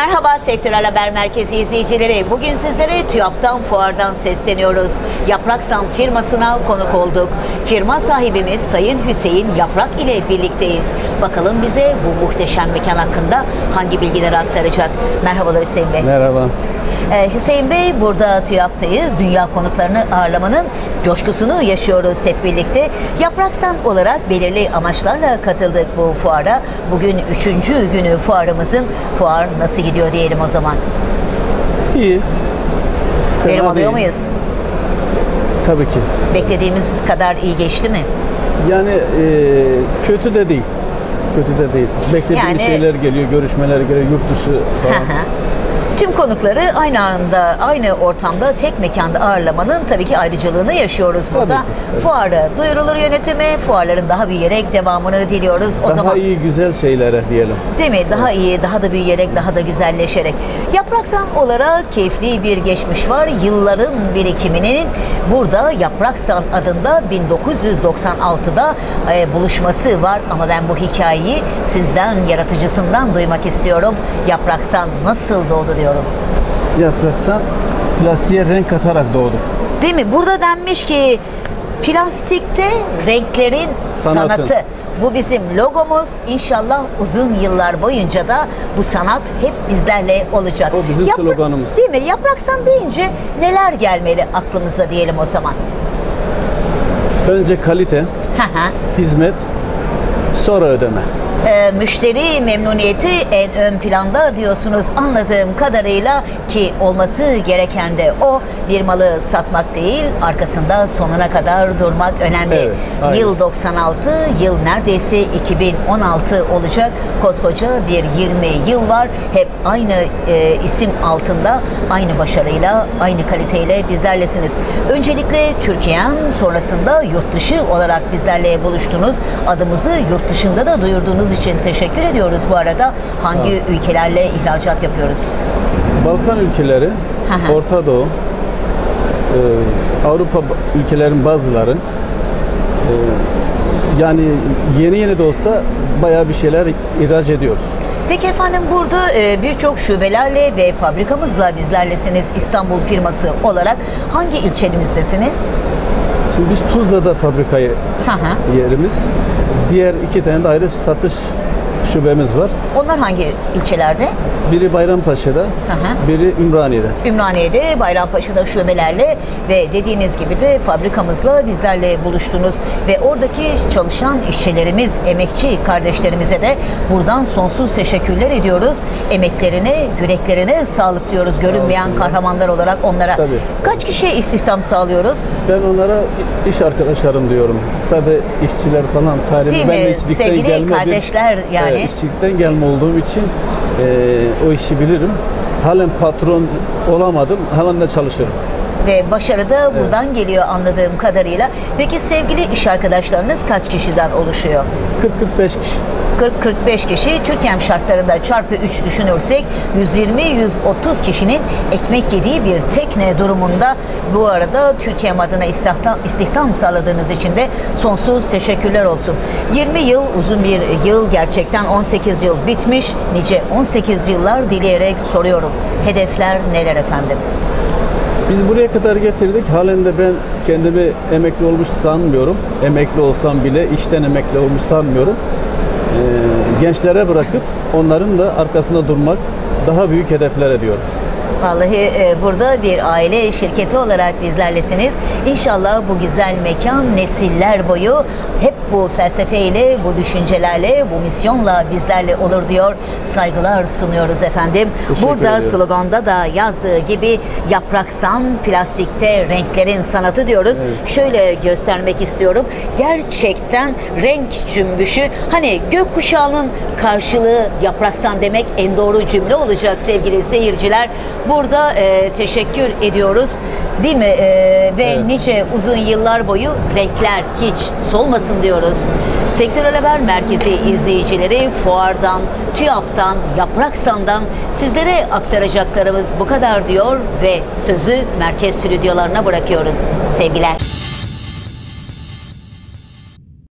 Merhaba Sektörel Haber Merkezi izleyicileri. Bugün sizlere TÜYAP'tan fuardan sesleniyoruz. Yapraksan firmasına konuk olduk. Firma sahibimiz Sayın Hüseyin Yaprak ile birlikteyiz. Bakalım bize bu muhteşem mekan hakkında hangi bilgileri aktaracak. Merhabalar Hüseyin Bey. Merhaba. Ee, Hüseyin Bey burada TÜYAP'tayız. Dünya konuklarını ağırlamanın coşkusunu yaşıyoruz hep birlikte. Yapraksan olarak belirli amaçlarla katıldık bu fuara. Bugün üçüncü günü fuarımızın. Fuar nasıl gidiyor diyelim o zaman. İyi. Fena Verim alıyor değil. muyuz? Tabii ki. Beklediğimiz kadar iyi geçti mi? Yani e, kötü de değil. Kötü de değil. Beklediğim Yani- şeyler geliyor, görüşmeler geliyor, yurt dışı falan. Tüm konukları aynı anda, aynı ortamda, tek mekanda ağırlamanın tabii ki ayrıcalığını yaşıyoruz burada. ki. Fuarı duyurulur yönetimi, fuarların daha büyüyerek devamını diliyoruz. O Daha zaman iyi, güzel şeylere diyelim. Değil mi? Daha iyi, daha da büyüyerek, daha da güzelleşerek. Yapraksan olarak keyifli bir geçmiş var. Yılların birikiminin burada Yapraksan adında 1996'da e, buluşması var. Ama ben bu hikayeyi sizden, yaratıcısından duymak istiyorum. Yapraksan nasıl doğdu diyorum. Yapraksan plastiğe renk katarak doğdu. Değil mi? Burada denmiş ki plastikte renklerin Sanatın. sanatı. Bu bizim logomuz. İnşallah uzun yıllar boyunca da bu sanat hep bizlerle olacak. O bizim sloganımız. Değil mi? Yapraksan deyince neler gelmeli aklımıza diyelim o zaman. Önce kalite, hizmet, sonra ödeme. Ee, müşteri memnuniyeti en ön planda diyorsunuz anladığım kadarıyla ki olması gereken de o bir malı satmak değil arkasında sonuna kadar durmak önemli. Evet, aynen. yıl 96 yıl neredeyse 2016 olacak koskoca bir 20 yıl var hep aynı e, isim altında aynı başarıyla aynı kaliteyle bizlerlesiniz. Öncelikle Türkiye'm sonrasında yurt dışı olarak bizlerle buluştunuz. Adımızı yurt dışında da duyurduğunuz için teşekkür ediyoruz bu arada. Hangi ülkelerle ihracat yapıyoruz? Balkan ülkeleri, hı. Orta Doğu, e, Avrupa ülkelerin bazıları e, yani yeni yeni de olsa bayağı bir şeyler ihraç ediyoruz. Peki efendim burada e, birçok şubelerle ve fabrikamızla bizlerlesiniz İstanbul firması olarak hangi ilçemizdesiniz? Şimdi biz Tuzla'da fabrikayı yerimiz. Diğer iki tane de ayrı satış şubemiz var. Onlar hangi ilçelerde? Biri Bayrampaşa'da, hı. biri Ümraniye'de. Ümraniye'de, Bayrampaşa'da şubelerle ve dediğiniz gibi de fabrikamızla bizlerle buluştunuz ve oradaki çalışan işçilerimiz, emekçi kardeşlerimize de buradan sonsuz teşekkürler ediyoruz. Emeklerine, yüreklerine sağlık diyoruz. Görünmeyen kahramanlar olarak onlara. Tabii. Kaç kişiye istihdam sağlıyoruz? Ben onlara iş arkadaşlarım diyorum. Sadece işçiler falan tarihi. Değil ben mi? işçilikten Sevgili gelme bir- kardeşler yani. Evet, işçilikten gelme olduğum için e, o işi bilirim. Halen patron olamadım. Halen de çalışırım. Ve başarı da buradan geliyor anladığım kadarıyla. Peki sevgili iş arkadaşlarınız kaç kişiden oluşuyor? 40-45 kişi. 40-45 kişi Türkiye şartlarında çarpı 3 düşünürsek 120-130 kişinin ekmek yediği bir tekne durumunda bu arada Türkiye adına istihdam, istihdam sağladığınız için de sonsuz teşekkürler olsun. 20 yıl uzun bir yıl gerçekten 18 yıl bitmiş nice 18 yıllar dileyerek soruyorum. Hedefler neler efendim? Biz buraya kadar getirdik. Halen de ben kendimi emekli olmuş sanmıyorum. Emekli olsam bile işten emekli olmuş sanmıyorum. Ee, gençlere bırakıp onların da arkasında durmak daha büyük hedefler ediyorum. Vallahi e, burada bir aile şirketi olarak bizlerlesiniz. İnşallah bu güzel mekan nesiller boyu hep bu felsefeyle, bu düşüncelerle, bu misyonla bizlerle olur diyor. Saygılar sunuyoruz efendim. Teşekkür Burada ediyorum. sloganda da yazdığı gibi yapraksan plastikte renklerin sanatı diyoruz. Evet. Şöyle göstermek istiyorum. Gerçekten renk cümbüşü. Hani gökkuşağının karşılığı yapraksan demek en doğru cümle olacak sevgili seyirciler. Burada e, teşekkür ediyoruz. Değil mi? E, ve Evet. nice uzun yıllar boyu renkler hiç solmasın diyoruz. Sektörel Haber Merkezi izleyicileri fuardan, TÜYAP'tan, Yapraksan'dan sizlere aktaracaklarımız bu kadar diyor ve sözü merkez stüdyolarına bırakıyoruz. Sevgiler.